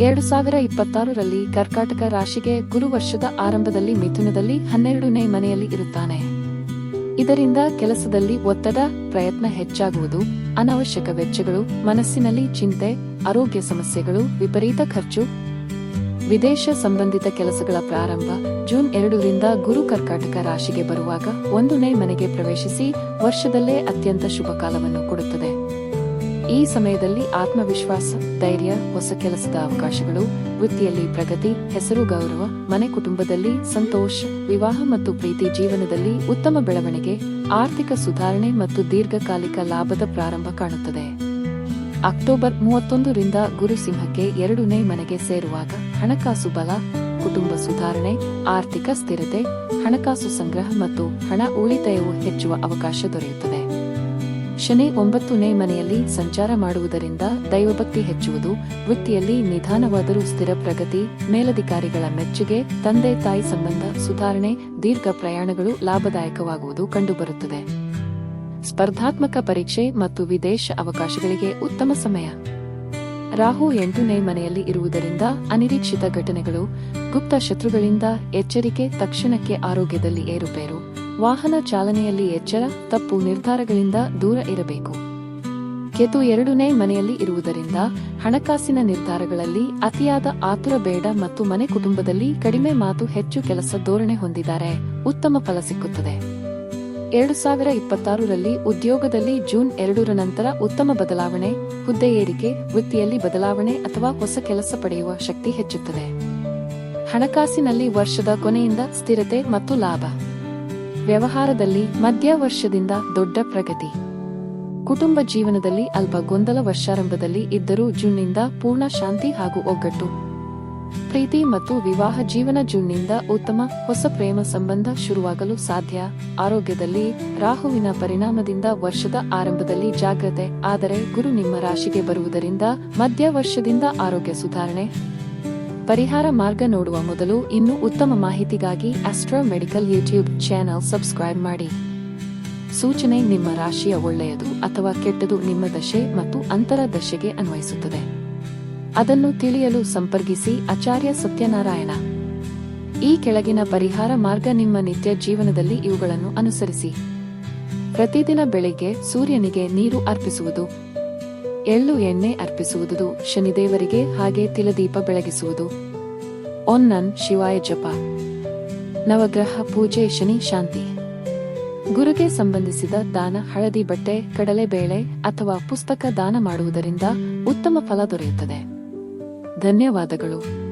ಎರಡು ಸಾವಿರ ಇಪ್ಪತ್ತಾರರಲ್ಲಿ ಕರ್ಕಾಟಕ ರಾಶಿಗೆ ಗುರು ವರ್ಷದ ಆರಂಭದಲ್ಲಿ ಮಿಥುನದಲ್ಲಿ ಹನ್ನೆರಡನೇ ಮನೆಯಲ್ಲಿ ಇರುತ್ತಾನೆ. ಇದರಿಂದ ಕೆಲಸದಲ್ಲಿ ಒತ್ತಡ, ಪ್ರಯತ್ನ ಹೆಚ್ಚಾಗುವುದು, ಅನಾವಶ್ಯಕ ವೆಚ್ಚಗಳು, ಮನಸ್ಸಿನಲ್ಲಿ ಚಿಂತೆ, ಆರೋಗ್ಯ ಸಮಸ್ಯೆಗಳು, ವಿಪರೀತ ಖರ್ಚು. ವಿದೇಶ ಸಂಬಂಧಿತ ಕೆಲಸಗಳ ಪ್ರಾರಂಭ ಜೂನ್ ಎರಡರಿಂದ ಗುರು ಕರ್ಕಾಟಕ ರಾಶಿಗೆ ಬರುವಾಗ ಒಂದನೇ ಮನೆಗೆ ಪ್ರವೇಶಿಸಿ ವರ್ಷದಲ್ಲೇ ಅತ್ಯಂತ ಶುಭ ಕಾಲವನ್ನು ಕೊಡುತ್ತದೆ. ಈ ಸಮಯದಲ್ಲಿ ಆತ್ಮವಿಶ್ವಾಸ, ಧೈರ್ಯ, ಹೊಸ ಕೆಲಸದ ಅವಕಾಶಗಳು, ವೃತ್ತಿಯಲ್ಲಿ ಪ್ರಗತಿ, ಹೆಸರು ಗೌರವ, ಮನೆ ಕುಟುಂಬದಲ್ಲಿ ಸಂತೋಷ, ವಿವಾಹ ಮತ್ತು ಪ್ರೀತಿ ಜೀವನದಲ್ಲಿ ಉತ್ತಮ ಬೆಳವಣಿಗೆ, ಆರ್ಥಿಕ ಸುಧಾರಣೆ ಮತ್ತು ದೀರ್ಘಕಾಲಿಕ ಲಾಭದ ಪ್ರಾರಂಭ ಕಾಣುತ್ತದೆ. ಅಕ್ಟೋಬರ್ ಮೂವತ್ತೊಂದರಿಂದ ಗುರು ಸಿಂಹಕ್ಕೆ ಎರಡನೇ ಮನೆಗೆ ಸೇರುವಾಗ ಹಣಕಾಸು ಬಲ, ಕುಟುಂಬ ಸುಧಾರಣೆ, ಆರ್ಥಿಕ ಸ್ಥಿರತೆ, ಹಣಕಾಸು ಸಂಗ್ರಹ ಮತ್ತು ಹಣ ಉಳಿತಾಯವು ಹೆಚ್ಚುವ ಅವಕಾಶ ದೊರೆಯುತ್ತದೆ. ಶನಿ ಒಂಬತ್ತನೇ ಮನೆಯಲ್ಲಿ ಸಂಚಾರ ಮಾಡುವುದರಿಂದ ದೈವಭಕ್ತಿ ಹೆಚ್ಚುವುದು, ವೃತ್ತಿಯಲ್ಲಿ ನಿಧಾನವಾದರೂ ಸ್ಥಿರ ಪ್ರಗತಿ, ಮೇಲಧಿಕಾರಿಗಳ ಮೆಚ್ಚುಗೆ, ತಂದೆ ತಾಯಿ ಸಂಬಂಧ ಸುಧಾರಣೆ, ದೀರ್ಘ ಪ್ರಯಾಣಗಳು ಲಾಭದಾಯಕವಾಗುವುದು ಕಂಡುಬರುತ್ತದೆ. ಸ್ಪರ್ಧಾತ್ಮಕ ಪರೀಕ್ಷೆ ಮತ್ತು ವಿದೇಶ ಅವಕಾಶಗಳಿಗೆ ಉತ್ತಮ ಸಮಯ. ರಾಹು ಎಂಟನೇ ಮನೆಯಲ್ಲಿ ಇರುವುದರಿಂದ ಅನಿರೀಕ್ಷಿತ ಘಟನೆಗಳು, ಗುಪ್ತ ಶತ್ರುಗಳಿಂದ ಎಚ್ಚರಿಕೆ ತಕ್ಷಣಕ್ಕೆ ಆರೋಗ್ಯದಲ್ಲಿ ಏರುಪೇರು. ವಾಹನ ಚಾಲನೆಯಲ್ಲಿ ಎಚ್ಚರ, ತಪ್ಪು ನಿರ್ಧಾರಗಳಿಂದ ದೂರ ಇರಬೇಕು. ಕೆತು ಎರಡನೇ ಮನೆಯಲ್ಲಿ ಇರುವುದರಿಂದ ಹಣಕಾಸಿನ ನಿರ್ಧಾರಗಳಲ್ಲಿ ಅತಿಯಾದ ಆತುರ ಬೇಡ ಮತ್ತು ಮನೆ ಕುಟುಂಬದಲ್ಲಿ ಕಡಿಮೆ ಮಾತು ಹೆಚ್ಚು ಕೆಲಸ ಧೋರಣೆ ಹೊಂದಿದ್ದಾರೆ. ಉತ್ತಮ ಫಲ ಸಿಕ್ಕುತ್ತದೆ. ಎರಡು ಸಾವಿರ ಇಪ್ಪತ್ತಾರರಲ್ಲಿ ಉದ್ಯೋಗದಲ್ಲಿ ಜೂನ್ ಎರಡರ ನಂತರ ಉತ್ತಮ ಬದಲಾವಣೆ ಹುದ್ದೆ ಏರಿಕೆ ವೃತ್ತಿಯಲ್ಲಿ ಬದಲಾವಣೆ ಅಥವಾ ಹೊಸ ಕೆಲಸ ಪಡೆಯುವ ಶಕ್ತಿ ಹೆಚ್ಚುತ್ತದೆ. ಹಣಕಾಸಿನಲ್ಲಿ ವರ್ಷದ ಕೊನೆಯಿಂದ ಸ್ಥಿರತೆ ಮತ್ತು ಲಾಭ. ವ್ಯವಹಾರದಲ್ಲಿ ಮಧ್ಯ ವರ್ಷದಿಂದ ದೊಡ್ಡ ಪ್ರಗತಿ. ಕುಟುಂಬ ಜೀವನದಲ್ಲಿ ಅಲ್ಪ ಗೊಂದಲ ವರ್ಷಾರಂಭದಲ್ಲಿ ಇದ್ದರೂ ಜೂನ್ನಿಂದ ಪೂರ್ಣ ಶಾಂತಿ ಹಾಗೂ ಒಗ್ಗಟ್ಟು. ಪ್ರೀತಿ ಮತ್ತು ವಿವಾಹ ಜೀವನ ಜೂನ್ನಿಂದ ಉತ್ತಮ, ಹೊಸ ಪ್ರೇಮ ಸಂಬಂಧ ಶುರುವಾಗಲು ಸಾಧ್ಯ. ಆರೋಗ್ಯದಲ್ಲಿ ರಾಹುವಿನ ಪರಿಣಾಮದಿಂದ ವರ್ಷದ ಆರಂಭದಲ್ಲಿ ಜಾಗ್ರತೆ, ಆದರೆ ಗುರು ನಿಮ್ಮ ರಾಶಿಗೆ ಬರುವುದರಿಂದ ಮಧ್ಯ ವರ್ಷದಿಂದ ಆರೋಗ್ಯ ಸುಧಾರಣೆ. ಪರಿಹಾರ ಮಾರ್ಗ ನೋಡುವ ಮೊದಲು ಇನ್ನು ಉತ್ತಮ ಮಾಹಿತಿಗಾಗಿ astro medical YouTube channel subscribe ಮಾಡಿ. ಸೂಚನೆ ನಿಮ್ಮ ರಾಶಿಯ ಒಳ್ಳೆಯದು ಅಥವಾ ಕೆಟ್ಟದು ನಿಮ್ಮ ದಶೆ ಮತ್ತು ಅಂತರ ದಶೆಗೆ ಅನ್ವಯಿಸುತ್ತದೆ. ಅದನ್ನು ತಿಳಿಯಲು ಸಂಪರ್ಕಿಸಿ ಆಚಾರ್ಯ ಸತ್ಯನಾರಾಯಣ. ಈ ಕೆಳಗಿನ ಪರಿಹಾರ ಮಾರ್ಗ ನಿಮ್ಮ ನಿತ್ಯ ಜೀವನದಲ್ಲಿ ಇವುಗಳನ್ನು ಅನುಸರಿಸಿ. ಪ್ರತಿದಿನ ಬೆಳಿಗ್ಗೆ ಸೂರ್ಯನಿಗೆ ನೀರು ಅರ್ಪಿಸುವುದು. ಎಳ್ಳು ಎಣ್ಣೆ ಅರ್ಪಿಸುವುದು ಶನಿದೇವರಿಗೆ ಹಾಗೆ ತಿಲದೀಪ ಬೆಳಗಿಸುವುದು. ಒನ್ನನ್ ಶಿವಾಯ ಜಪ. ನವಗ್ರಹ ಪೂಜೆ ಶನಿ ಶಾಂತಿ. ಗುರುಗೆ ಸಂಬಂಧಿಸಿದ ದಾನ ಹಳದಿ ಬಟ್ಟೆ ಕಡಲೆಬೇಳೆ ಅಥವಾ ಪುಸ್ತಕ ದಾನ ಮಾಡುವುದರಿಂದ ಉತ್ತಮ ಫಲ ದೊರೆಯುತ್ತದೆ. ಧನ್ಯವಾದಗಳು.